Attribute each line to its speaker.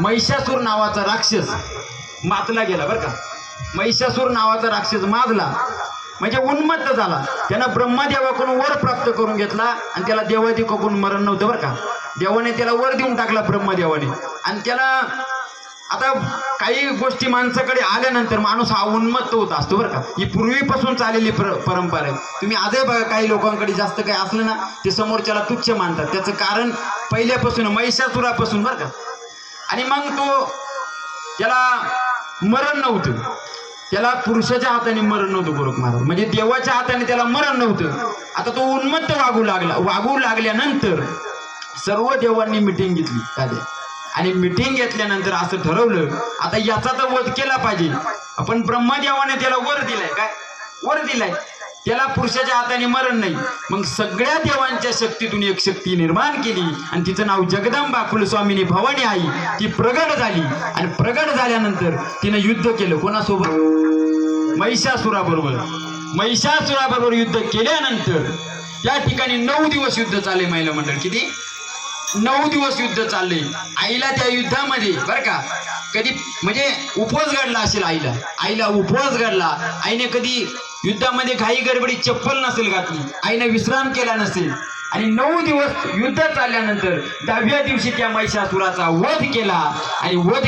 Speaker 1: महिषासूर नावाचा राक्षस मातला गेला बरं का. महिषासूर नावाचा राक्षस माजला. म्हणजे उन्मत्त झाला. त्यानं ब्रह्मदेवाकडून वर प्राप्त करून घेतला आणि त्याला देवादिकोकडून मरण नव्हतं बरं का. देवाने त्याला वर देऊन टाकला ब्रह्मदेवाने. आणि त्याला आता काही गोष्टी माणसाकडे आल्यानंतर माणूस हा उन्मत्त होत असतो बरं का. ही पूर्वीपासून चाललेली पर परंपरा आहे. तुम्ही आजही बघा काही लोकांकडे जास्त काही असलं ना ते समोरच्याला तुच्छ मानतात. त्याचं कारण पहिल्यापासून महिषासुरापासून बरं का. आणि मग तो त्याला मरण नव्हतं. त्याला पुरुषाच्या हाताने मरण नव्हतं गोरख महाराज. म्हणजे देवाच्या हाताने त्याला मरण नव्हतं. आता तो उन्मत्त वागू लागला. वागू लागल्यानंतर सर्व देवांनी मिटिंग घेतली दादा आणि मिटिंग घेतल्यानंतर असं ठरवलं आता याचा तर वध केला पाहिजे. आपण ब्रह्मदेवाने त्याला वर दिलाय काय? वर दिलाय. त्याला पुरुषाच्या हाताने मरण नाही. मग सगळ्या देवांच्या शक्तीतून एक शक्ती निर्माण केली आणि तिचं नाव जगदंबा कुलस्वामिनी भवानी आई ती प्रगट झाली. आणि प्रगट झाल्यानंतर तिनं युद्ध केलं. कोणासोबत? महिषासुराबरोबर. महिषासुराबरोबर युद्ध केल्यानंतर त्या ठिकाणी नऊ दिवस युद्ध चालले महिला मंडळ. किती? नऊ दिवस युद्ध चालले आईला त्या युद्धामध्ये बरं का कधी म्हणजे उपवास घडला असेल आईला. आईला उपवास घडला. आईने कधी युद्धामध्ये घाई गडबडी चप्पल नसेल घातली आईने विश्राम केला नसेल आणि नऊ दिवस युद्ध चालल्यानंतर दहाव्या दिवशी त्या महिषासुराचा वध केला आणि वध